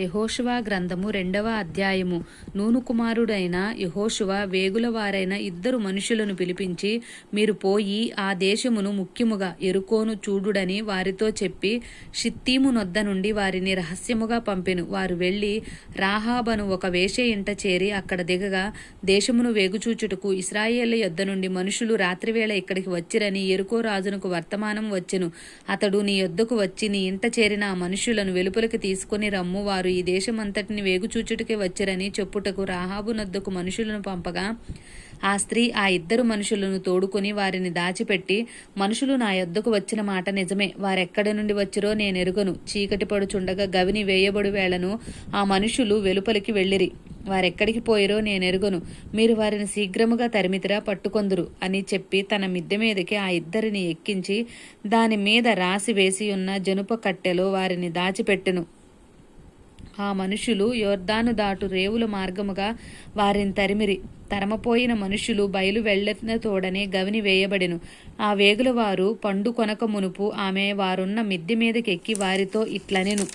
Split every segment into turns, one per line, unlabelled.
యహోషువ గ్రంథము రెండవ అధ్యాయము. నూను కుమారుడైన యహోషువ వేగులవారైన ఇద్దరు మనుషులను పిలిపించి మీరు పోయి ఆ దేశమును ముఖ్యముగా ఎరుకోను చూడుడని వారితో చెప్పి షిత్తీము నొద్ద నుండి వారిని రహస్యముగా పంపెను. వారు వెళ్ళి రాహాబను ఒక వేష ఇంట చేరి అక్కడ దిగగా దేశమును వేగుచూచుటకు ఇస్రాయేళ్ళ యొద్ద నుండి మనుషులు రాత్రివేళ ఇక్కడికి వచ్చిరని ఎరుకో రాజునకు వర్తమానం వచ్చెను. అతడు నీ యొద్దకు వచ్చి నీ ఇంట చేరిన ఆ మనుషులను వెలుపలికి తీసుకొని రమ్ము వారు ఈ దేశమంతటిని వేగుచూచుటకే వచ్చిరని చెప్పుటకు రాహాబు నద్దకు మనుషులను పంపగా ఆ స్త్రీ ఆ ఇద్దరు మనుషులను తోడుకొని వారిని దాచిపెట్టి మనుషులు నా యొద్దకు వచ్చిన మాట నిజమే. వారెక్కడి నుండి వచ్చిరో నేను ఎరుగను చీకటి పడుచుండగా గవిని వేయబడు వేళను ఆ మనుషులు వెలుపలికి వెళ్ళిరి. వారెక్కడికి పోయిరో నేను ఎరుగను మీరు వారిని శీఘ్రముగా తరిమితిరా పట్టుకొందురు అని చెప్పి తన మిద్దె మీదకి ఆ ఇద్దరిని ఎక్కించి దాని మీద రాసి వేసి ఉన్న జనుప కట్టెలో వారిని దాచిపెట్టెను. ఆ మనుషులు యోర్దాను దాటు రేవుల మార్గముగా వారిని తరిమిరి. తరమపోయిన మనుషులు బయలు వెళ్ళిన తోడనే గవిని వేయబడెను. ఆ వేగుల వారు పండు కొనక మునుపు ఆమె వారున్న మిద్దె మీదకెక్కి వారితో ఇట్లనెను.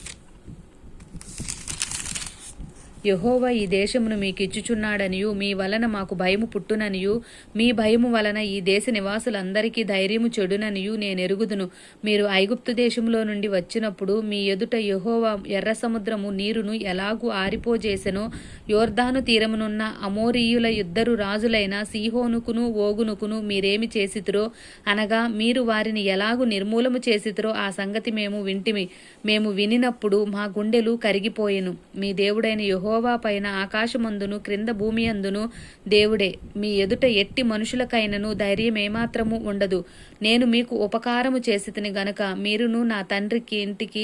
యహోవా ఈ దేశమును మీకు ఇచ్చుచున్నాడనియు మీ వలన మాకు భయము పుట్టుననియు మీ భయము వలన ఈ దేశ నివాసులందరికీ ధైర్యము చెడుననియు నేను ఎరుగుదును మీరు ఐగుప్తు దేశంలో నుండి వచ్చినప్పుడు మీ ఎదుట యహోవా ఎర్ర సముద్రము నీరును ఎలాగూ ఆరిపోజేసెనో యోర్ధాను తీరమునున్న అమోరీయుల ఇద్దరు రాజులైన సీహోనుకును ఓగునుకును మీరేమి చేసితురో అనగా మీరు వారిని ఎలాగు నిర్మూలము చేసితురో ఆ సంగతి మేము వింటిమి. మేము వినినప్పుడు మా గుండెలు కరిగిపోయెను. మీ దేవుడైన యహోవా పైన ఆకాశమందును క్రింద భూమియందును దేవుడే. మీ ఎదుట ఎట్టి మనుషులకైనను ధైర్యం ఏమాత్రము ఉండదు. నేను మీకు ఉపకారము చేసి గనుక మీరును నా తండ్రికి ఇంటికి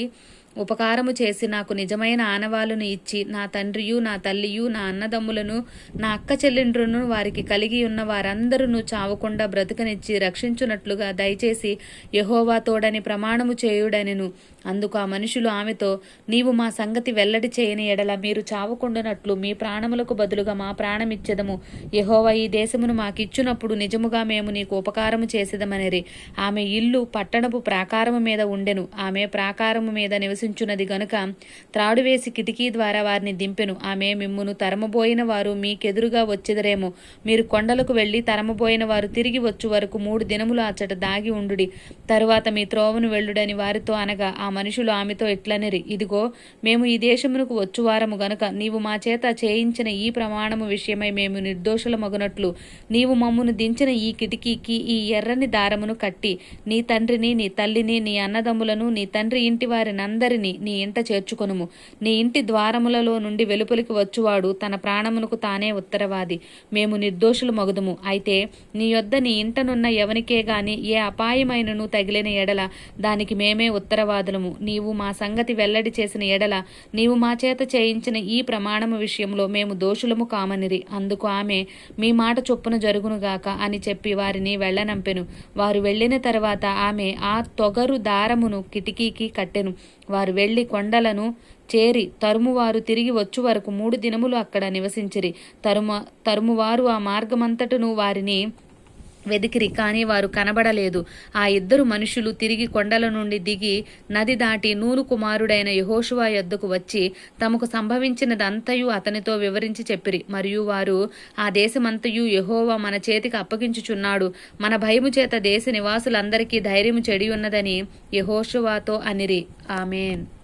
ఉపకారము చేసి నాకు నిజమైన ఆనవాళ్ళను ఇచ్చి నా తండ్రియు నా తల్లియు నా అన్నదమ్ములను నా అక్క చెల్లెండ్రును వారికి కలిగి ఉన్న వారందరూ చావకుండా బ్రతుకనిచ్చి రక్షించున్నట్లుగా దయచేసి యహోవా తోడని ప్రమాణము చేయుడనెను. అందుకు ఆ మనుషులు ఆమెతో నీవు మా సంగతి వెల్లడి చేయని ఎడల మీరు చావకుండానట్లు మీ ప్రాణములకు బదులుగా మా ప్రాణమిచ్చెదము. యహోవా ఈ దేశమును మాకిచ్చునప్పుడు నిజముగా మేము నీకు ఉపకారము చేసేదమనిరి. ఆమె ఇల్లు పట్టణపు ప్రాకారము మీద ఉండెను. ఆమె ప్రాకారము మీద నివసించున్నది గనుక త్రాడు వేసి కిటికీ ద్వారా వారిని దింపెను. ఆమె మిమ్మును తరమబోయిన వారు మీకెదురుగా వచ్చెదరేమో. మీరు కొండలకు వెళ్ళి తరమబోయిన వారు తిరిగి వచ్చు వరకు మూడు దినములు అచ్చట దాగి ఉండుడి. తరువాత మీ త్రోవను వెళ్ళుడని వారితో అనగా ఆ మనుషులు ఆమెతో ఇట్లనిరి ఇదిగో మేము ఈ దేశమునకు వచ్చువారము గనుక నీవు మా చేత చేయించిన ఈ ప్రమాణము విషయమై మేము నిర్దోషుల మగునట్లు నీవు మమ్మును దించిన ఈ కిటికీకి ఈ ఎర్రని దారమును కట్టి నీ తండ్రిని నీ తల్లిని నీ అన్నదమ్ములను నీ తండ్రి ఇంటి వారినందరినీ నీ ఇంట చేర్చుకొనుము. నీ ఇంటి ద్వారములలో నుండి వెలుపలికి వచ్చువాడు తన ప్రాణమునకు తానే ఉత్తరవాది. మేము నిర్దోషులు మగుదుము. అయితే నీ యొద్ద నీ ఇంటనున్న ఎవనికే గాని ఏ అపాయమైనను తగిలిన ఎడల దానికి మేమే ఉత్తరవాదులము. నీవు మా సంగతి వెల్లడి చేసిన ఎడల నీవు మా చేత చేయించిన ఈ ప్రమాణము విషయంలో మేము దోషులము కామనిరి. అందుకు ఆమె మీ మాట చొప్పున జరుగునుగాక అని చెప్పి వారిని వెళ్ళనంపెను. వారు వెళ్ళిన తర్వాత ఆమె ఆ తొగరు దారమును కిటికీకి కట్టెను. వారు వెళ్ళి కొండలను చేరి తరుమువారు తిరిగి వచ్చు వరకు మూడు దినములు అక్కడ నివసించిరి. తరుమ తరుమువారు ఆ మార్గమంతటను వారిని వెదికిరి కానీ వారు కనబడలేదు. ఆ ఇద్దరు మనుషులు తిరిగి కొండల నుండి దిగి నది దాటి నూరు కుమారుడైన యహోషువా యొద్దకు వచ్చి తమకు సంభవించినదంతయు అతనితో వివరించి చెప్పిరి. మరియు వారు ఆ దేశమంతయు యహోవా మన చేతికి అప్పగించుచున్నాడు. మన భయము చేత దేశ నివాసులందరికీ ధైర్యము చెడియున్నదని యహోషువాతో అనిరి. ఆమెన్.